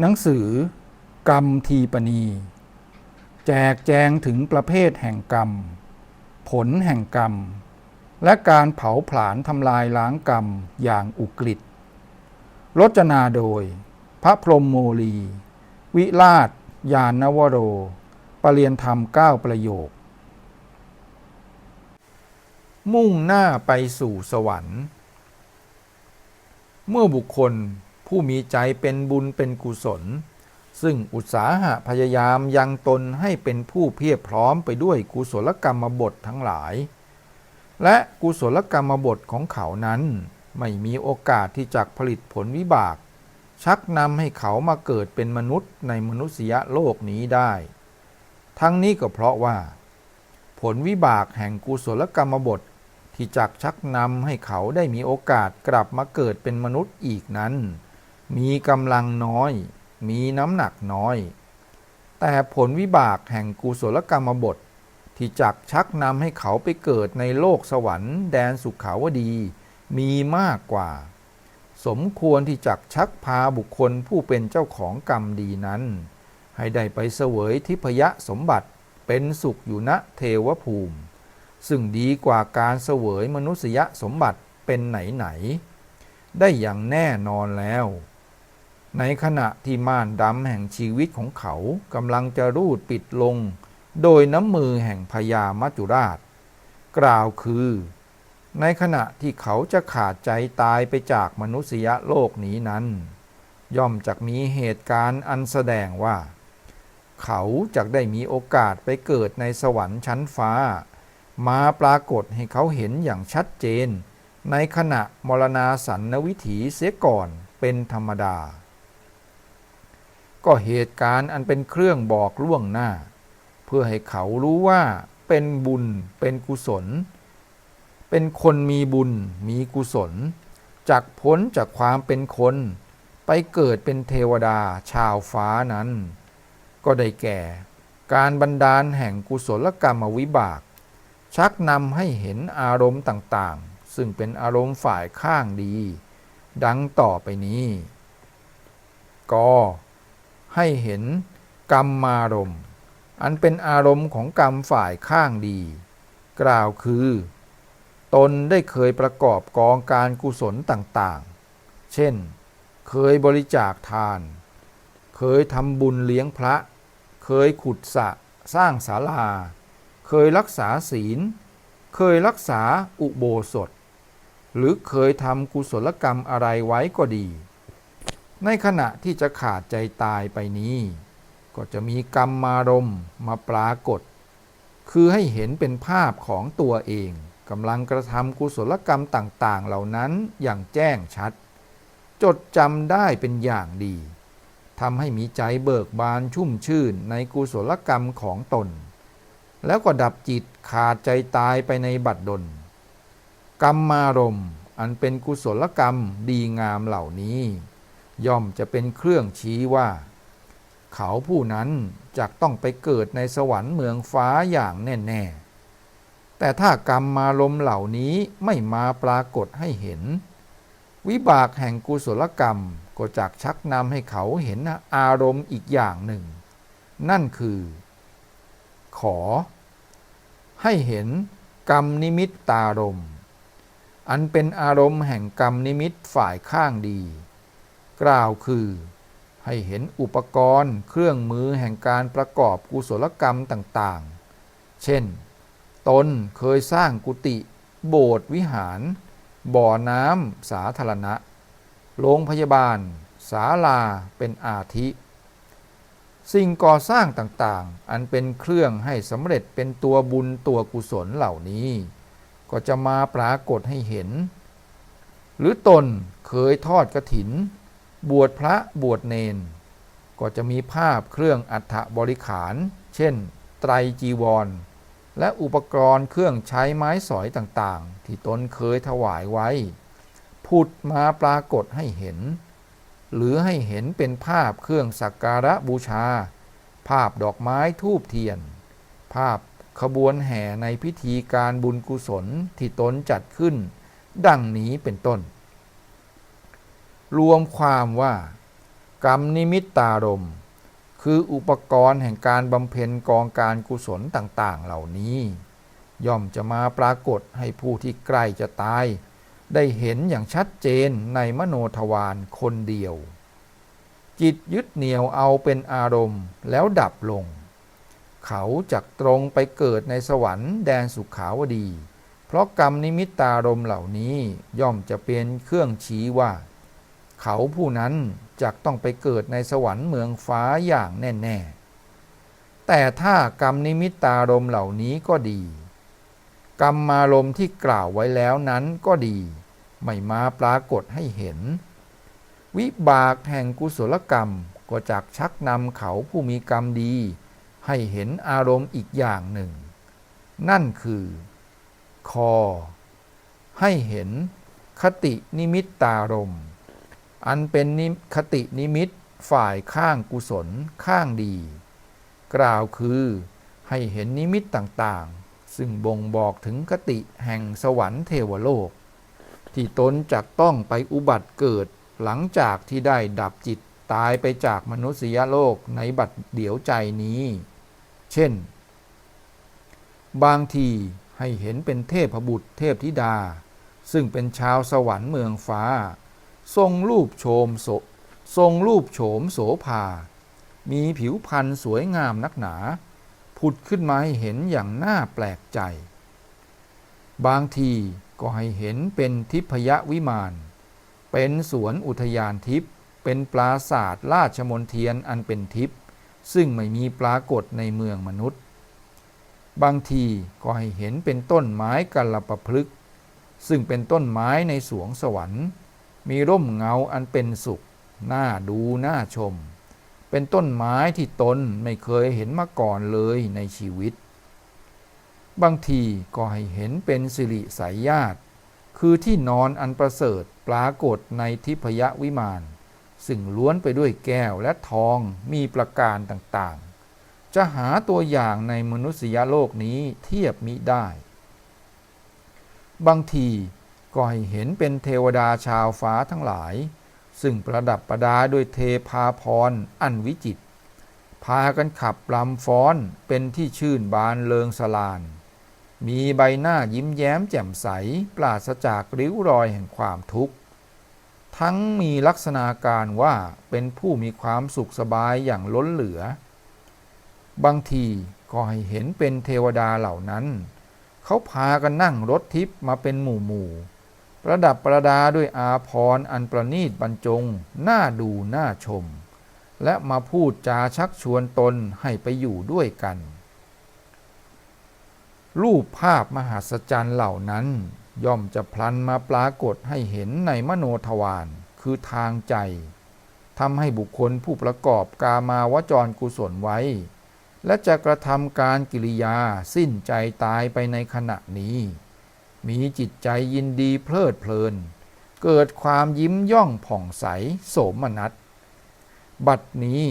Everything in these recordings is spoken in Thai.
หนังสือกรรมทีปณี แจกแจงถึงประเภทแห่งกรรม ผลแห่งกรรม และการเผาผลาญทำลายล้างกรรมอย่างอุกฤษรจนาโดย พระพรหมโมลี วิราช ยานนวโร ปรเรียนธรรมเก้าประโยค มุ่งหน้าไปสู่สวรรค์ เมื่อบุคคล ผู้มีใจเป็นบุญเป็นกุศล ซึ่งอุตสาหะพยายามยังตนให้เป็นผู้เพียบพร้อมไปด้วยกุศลกรรมบททั้งหลาย และกุศลกรรมบทของเขานั้น ไม่มีโอกาสที่จะผลิตผลวิบาก ชักนำให้เขามาเกิดเป็นมนุษย์ในมนุษยโลกนี้ได้ ทั้งนี้ก็เพราะว่า ผลวิบากแห่งกุศลกรรมบทที่จักชักนำให้เขาได้มีโอกาสกลับมาเกิดเป็นมนุษย์อีกนั้น มีกำลังน้อย มีน้ำหนักน้อย แต่ผลวิบากแห่งกุศลกรรมบทที่จักชักนำให้เขาไปเกิดในโลกสวรรค์แดนสุขาวดี มีมากกว่า สมควรที่จักชักพาบุคคลผู้เป็นเจ้าของกรรมดีนั้น ให้ได้ไปเสวยทิพยสมบัติเป็นสุขอยู่ณเทวภูมิ ซึ่งดีกว่าการเสวยมนุษยสมบัติเป็นไหนๆได้อย่างแน่นอนแล้ว ในขณะที่ม่านดำแห่งชีวิตของเขากำลังจะรูดปิดลง โดยน้ำมือแห่งพญามัจจุราช กล่าวคือ ในขณะที่เขาจะขาดใจตายไปจากมนุษยโลกนี้นั้น ย่อมจะมีเหตุการณ์อันแสดงว่า เขาจะได้มีโอกาสไปเกิดในสวรรค์ชั้นฟ้า มาปรากฏให้เขาเห็นอย่างชัดเจน ในขณะมรณาสันนวิถีเสียก่อนเป็นธรรมดา ก็เหตุการณ์อันเป็นเครื่องบอกล่วงหน้า เพื่อให้เขารู้ว่าเป็นบุญเป็นกุศล เป็นคนมีบุญมีกุศลจากพ้นจากความเป็นคน ไปเกิดเป็นเทวดาชาวฟ้านั้น ก็ได้แก่ การบันดาลแห่งกุศลกรรมวิบาก ชักนำให้เห็นอารมณ์ต่างๆ ซึ่งเป็นอารมณ์ฝ่ายข้างดี ดังต่อไปนี้ก็ ให้เห็นกรรมมารมณ์ อันเป็นอารมณ์ของกรรมฝ่ายข้างดี กล่าวคือ ตนได้เคยประกอบกองการกุศลต่างๆ เช่น เคยบริจาคทาน เคยทำบุญเลี้ยงพระ เคยขุดสะสร้างศาลา เคยรักษาศีล เคยรักษาอุโบสถ หรือเคยทำกุศลกรรมอะไรไว้ก็ดี ในขณะที่จะขาดใจตายไปนี้ ก็จะมีกรรมมารมมาปรากฏ คือให้เห็นเป็นภาพของตัวเองกำลังกระทำกุศลกรรมต่าง ๆ เหล่านั้นอย่างแจ้งชัด จดจำได้เป็นอย่างดีทำให้มีใจเบิกบานชุ่มชื่นในกุศลกรรมของตน แล้วก็ดับจิตขาดใจตายไปในบัดดล กรรมมารมณ์อันเป็นกุศลกรรมดีงามเหล่านี้ ย่อมจะเป็นเครื่องชี้ว่า เขาผู้นั้นจะต้องไปเกิดในสวรรค์เมืองฟ้าอย่างแน่ ๆ แต่ถ้ากรรมมารมณ์เหล่านี้ไม่มาปรากฏให้เห็น วิบากแห่งกุศลกรรมก็จักชักนำให้เขาเห็นอารมณ์อีกอย่างหนึ่ง นั่นคือ ขอ ให้เห็นกรรมนิมิตตารม อันเป็นอารมณ์แห่งกรรมนิมิตฝ่ายข้างดี กล่าวคือ ให้เห็นอุปกรณ์เครื่องมือแห่งการประกอบกุศลกรรมต่างๆ เช่น ตนเคยสร้างกุฏิโบสถ์วิหาร บ่อน้ำสาธารณะ โรงพยาบาล ศาลาเป็นอาทิ สิ่งก่อสร้างต่างๆ อันเป็นเครื่องให้สำเร็จเป็นตัวบุญตัวกุศลเหล่านี้ ก็จะมาปรากฏให้เห็น หรือตนเคยทอดกระถิน บวชพระบวชเนน ก็จะมีภาพเครื่องอัฐบริขาร เช่น ไตรจีวร และอุปกรณ์เครื่องใช้ไม้สอยต่างๆ ที่ตนเคยถวายไว้พุดมาปรากฏให้เห็น หรือให้เห็นเป็นภาพเครื่องสักการะบูชา ภาพดอกไม้ทูบเทียน ภาพขบวนแห่ในพิธีการบุญกุศลที่ตนจัดขึ้น ดังนี้เป็นต้น รวมความว่า กรรมนิมิตตารม คืออุปกรณ์แห่งการบำเพ็ญกองการกุศลต่างๆ เหล่านี้ ย่อมจะมาปรากฏให้ผู้ที่ใกล้จะตาย ได้เห็นอย่างชัดเจนในมโนทวารคนเดียว จิตยึดเหนี่ยวเอาเป็นอารมณ์แล้วดับลง เขาจักตรงไปเกิดในสวรรค์แดนสุขาวดี เพราะกรรมนิมิตตารมเหล่านี้ย่อมจะเป็นเครื่องชี้ว่า เขาผู้นั้นจักต้องไปเกิดในสวรรค์เมืองฟ้าอย่างแน่ ๆ แต่ถ้ากรรมนิมิตตารมเหล่านี้ก็ดี กรรมมารมที่กล่าวไว้แล้วนั้นก็ดี ไม่มาปรากฏให้เห็น วิบากแห่งกุศลกรรมก็จักชักนำเขาผู้มีกรรมดี ให้เห็นอารมณ์อีกอย่างหนึ่ง นั่นคือ คอ ให้เห็นคตินิมิตตารมณ์ อันเป็นนิคตินิมิตฝ่ายข้างกุศลข้างดี กล่าวคือให้เห็นนิมิตต่างๆ ซึ่งบ่งบอกถึงคติแห่งสวรรค์เทวโลก ที่ตนจักต้องไปอุบัติเกิดหลังจากที่ได้ดับจิตตายไปจากมนุษยโลกในบัดเดี๋ยวใจนี้ เช่น บางทีให้เห็นเป็นเทพบุตรเทพธิดา ซึ่งเป็นชาวสวรรค์เมืองฟ้า ทรงรูปโฉมโสทรงรูปโฉมโสภา มีผิวพรรณสวยงามนักหนา ผุดขึ้นมาให้เห็นอย่างน่าแปลกใจ บางทีก็ให้เห็นเป็นทิพยวิมาน เป็นสวนอุทยานทิพย์ เป็นปราศาสตร์ราชมนเทียนอันเป็นทิพย์ ซึ่งไม่มีปรากฏในเมืองมนุษย์ บางทีก็ให้เห็นเป็นต้นไม้กัลปพฤกซึ่งเป็นต้นไม้ในสวงสวรรค์ มีร่มเงาอันเป็นสุขน่าดูน่าชม เป็นต้นไม้ที่ตนไม่เคยเห็นมาก่อนเลยในชีวิต บางทีก็ให้เห็นเป็นสิริสายญาติ คือที่นอนอันประเสริฐปรากฏในทิพยวิมานซึ่งล้วนไปด้วยแก้วและทองมีประการต่างๆ จะหาตัวอย่างในมนุษยโลกนี้เทียบมิได้ บางที ก็ให้เห็นเป็นเทวดาชาวฟ้าทั้งหลาย ซึ่งประดับประดาด้วยเทพาพรอันวิจิต พากันขับลำฟ้อนเป็นที่ชื่นบานเลิงสลาน มีใบหน้ายิ้มแย้มแจ่มใส ปราศจากริ้วรอยแห่งความทุกข์ ทั้งมีลักษณะการว่าเป็นผู้มีความสุขสบายอย่างล้นเหลือ บางทีก็ให้เห็นเป็นเทวดาเหล่านั้น เขาพากันนั่งรถทิพย์มาเป็นหมู่หมู่ ประดับประดาด้วยอาพรอันประณีตบรรจงน่าดูน่าชม และมาพูดจาชักชวนตนให้ไปอยู่ด้วยกัน รูปภาพมหัศจรรย์เหล่านั้น ย่อมจะพลันมาปรากฏให้เห็นในมโนทวารคือทางใจทำให้บุคคลผู้ประกอบกามาวจรกุศลไว้ และจะกระทำการกิริยาสิ้นใจตายไปในขณะนี้ มีจิตใจยินดีเพลิดเพลิน เกิดความยิ้มย่องผ่องใสโสมนัส บัดนี้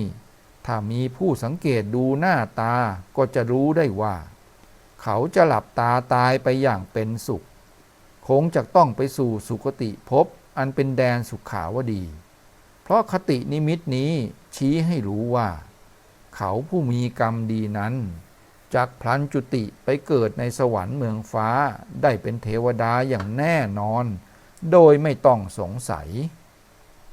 ถ้ามีผู้สังเกตดูหน้าตาก็จะรู้ได้ว่า เขาจะหลับตาตายไปอย่างเป็นสุข คงจะต้องไปสู่สุคติภพอันเป็นแดนสุขขาวดี เพราะคตินิมิตนี้ชี้ให้รู้ว่า เขาผู้มีกรรมดีนั้น จากพลันจุติไปเกิดในสวรรค์เมืองฟ้าได้เป็นเทวดาอย่างแน่นอน โดยไม่ต้องสงสัย「